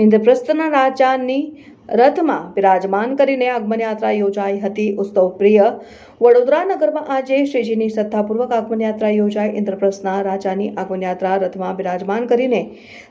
ઇન્દ્રપ્રસ્થના રાજાની રથમાં બિરાજમાન કરીને આગમન યાત્રા યોજાઈ હતી. ઉત્સવ પ્રિય વડોદરા નગરમાં આજે શ્રીજીની શ્રદ્ધાપૂર્વક આગમન યાત્રા યોજાઈ. ઇન્દ્રપ્રસ્થના રાજાની આગમન રથમાં બિરાજમાન કરીને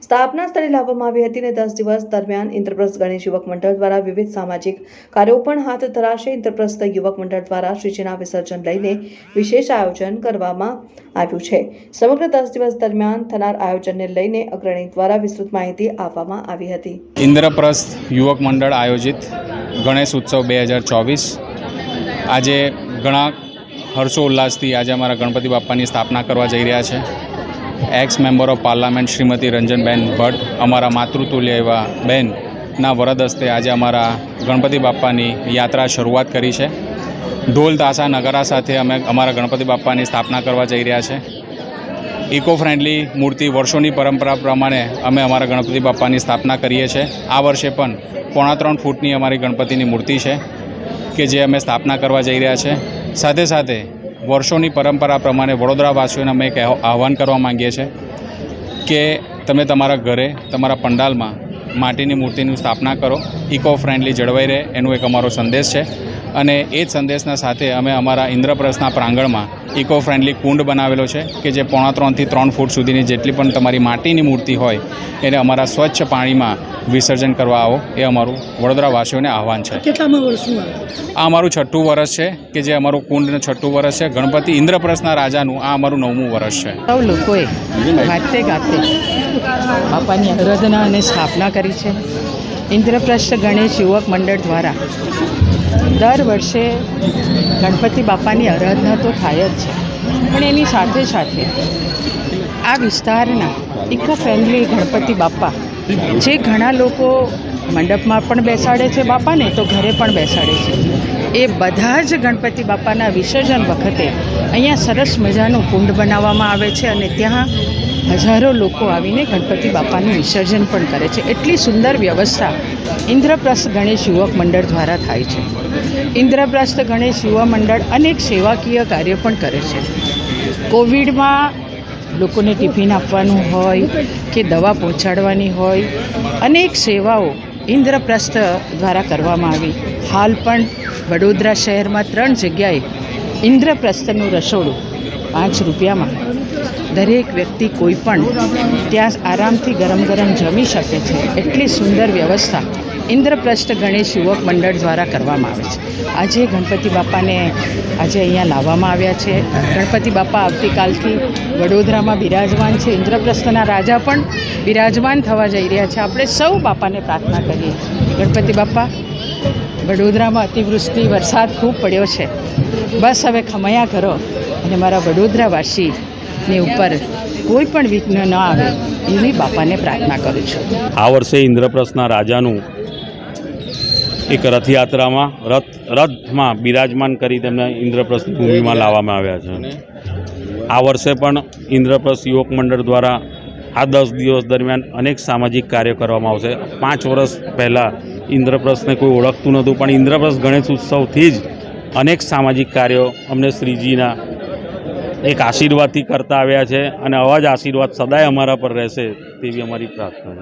સ્થાપના સ્થળે લાવવામાં આવી હતી અને દસ દિવસ દરમિયાન ઇન્દ્રપ્રસ્થ ગણેશ યુવક મંડળ દ્વારા વિવિધ સામાજિક કાર્યો પણ હાથ ધરાશે. ઇન્દ્રપ્રસ્થ યુવક મંડળ દ્વારા શ્રીજીના વિસર્જન લઈને વિશેષ આયોજન કરવામાં આવ્યું છે. સમગ્ર દસ દિવસ દરમિયાન થનાર આયોજનને લઈને અગ્રણી દ્વારા વિસ્તૃત માહિતી આપવામાં આવી હતી. ઇન્દ્રપ્રસ્થ યુવક મંડળ આયોજિત ગણેશ ઉત્સવ બે હજાર ચોવીસ. આજે ઘણા હર્ષોલ્લાસથી આજે અમારા ગણપતિ બાપ્પાની સ્થાપના કરવા જઈ રહ્યા છે. Ex member of parliament Shrimati Ranjanben Bhatt, અમારા માતૃતુલ્ય એવા બેનના વરદ હસ્તે આજે અમારા ગણપતિ બાપ્પાની યાત્રા શરૂઆત કરી છે. ઢોલ તાસા નગારા સાથે અમે અમારા ગણપતિ બાપાની સ્થાપના કરવા જઈ રહ્યા છે. ઇકો ફ્રેન્ડલી મૂર્તિ વર્ષોની પરંપરા પ્રમાણે અમે અમારા ગણપતિ બાપ્પાની સ્થાપના કરીએ છીએ. આ વર્ષે પણ પોણા ત્રણ ફૂટની અમારી ગણપતિની મૂર્તિ છે કે જે અમે સ્થાપના કરવા જઈ રહ્યા છે. સાથે સાથે વર્ષોની પરંપરા પ્રમાણે વડોદરાવાસીઓને અમે એક આહવાન કરવા માંગીએ છીએ કે તમે તમારા ઘરે, તમારા પંડાલમાં માટીની મૂર્તિની સ્થાપના કરો. ઇકો ફ્રેન્ડલી જળવાઈ રહે એનો એક અમારો સંદેશ છે. અને એ જ સંદેશના સાથે અમે અમારા ઇન્દ્રપ્રસ્થના પ્રાંગણમાં ઇકો ફ્રેન્ડલી કુંડ બનાવેલો છે કે જે પોણા ત્રણથી ત્રણ ફૂટ સુધીની જેટલી પણ તમારી માટીની મૂર્તિ હોય એને અમારા સ્વચ્છ પાણીમાં વિસર્જન કરવા આવો એ અમારું વડોદરાવાસીઓને આહવાન છે. કેટલામાં વર્ષનું આ અમારું છઠ્ઠું વર્ષ છે કે જે અમારું કુંડનું છઠ્ઠું વર્ષ છે. ગણપતિ ઇન્દ્રપ્રસ્થના રાજાનું આ અમારું નવમું વર્ષ છે. સૌ લોકોએ ગાતે ગાતે બાપાની આરાધના અને સ્થાપના કરી છે. ઇન્દ્રપ્રસ્થ ગણેશ યુવક મંડળ દ્વારા દર વર્ષે ગણપતિ બાપાની આરાધના તો થાય જ છે. પણ એની સાથે સાથે આ વિસ્તારના ઇકો ફ્રેન્ડલી ગણપતિ બાપા, જે ઘણા લોકો મંડપમાં પણ બેસાડે છે બાપાને, તો ઘરે પણ બેસાડે છે. એ બધા જ ગણપતિ બાપાના વિસર્જન વખતે અહીંયા સરસ મજાનું કુંડ બનાવવામાં આવે છે અને ત્યાં હજારો લોકો આવીને ગણપતિ બાપાનું વિસર્જન પણ કરે છે. એટલી સુંદર વ્યવસ્થા ઇન્દ્રપ્રસ્થ ગણેશ યુવક મંડળ દ્વારા થાય છે. ઇન્દ્રપ્રસ્થ ગણેશ યુવા મંડળ અનેક સેવાકીય કાર્ય પણ કરે છે. કોવિડમાં લોકોને ટિફિન આપવાનું હોય કે દવા પહોંચાડવાની હોય, અનેક સેવાઓ ઇન્દ્રપ્રસ્થ દ્વારા કરવામાં આવી. હાલ પણ વડોદરા શહેરમાં ત્રણ જગ્યાએ ઇન્દ્રપ્રસ્થનું રસોડું પાંચ રૂપિયામાં દરેક વ્યક્તિ કોઈ પણ ત્યાં આરામથી ગરમ ગરમ જમી શકે છે. એટલી સુંદર વ્યવસ્થા ઇન્દ્રપ્રસ્થ ગણેશ યુવક મંડળ દ્વારા કરવામાં આવે છે. આજે ગણપતિ બાપાને આજે અહીંયા લાવવામાં આવ્યા છે. ગણપતિ બાપા આવતીકાલથી વડોદરામાં બિરાજમાન છે. ઇન્દ્રપ્રસ્થના રાજા પણ બિરાજમાન થવા જઈ રહ્યા છે. આપણે સૌ બાપાને પ્રાર્થના કરીએ. ગણપતિ બાપા વડોદરામાં અતિવૃષ્ટિ, વરસાદ ખૂબ પડ્યો છે. બસ હવે ખમયા કરો અને મારા વડોદરાવાસીની ઉપર કોઈ પણ વિઘ્ન ન આવે એવી બાપાને પ્રાર્થના કરું છું. આ વર્ષે ઇન્દ્રપ્રસ્થના રાજાનું એક રથયાત્રામાં, રથ, રથમાં બિરાજમાન કરી તેમને ઇન્દ્રપ્રસ્થ ભૂમિમાં લાવવામાં આવ્યા છે. આ વર્ષે પણ ઇન્દ્રપ્રસ્થ યુવક મંડળ દ્વારા આ દસ દિવસ દરમિયાન અનેક સામાજિક કાર્યો કરવામાં આવશે. પાંચ વર્ષ પહેલાં ઇન્દ્રપ્રસ્થને કોઈ ઓળખતું નહોતું, પણ ઇન્દ્રપ્રસ્થ ગણેશ ઉત્સવથી જ અનેક સામાજિક કાર્યો અમને શ્રીજીના એક આશીર્વાદથી કરતા આવ્યા છે અને આવા જ આશીર્વાદ સદાય અમારા પર રહેશે તેવી અમારી પ્રાર્થના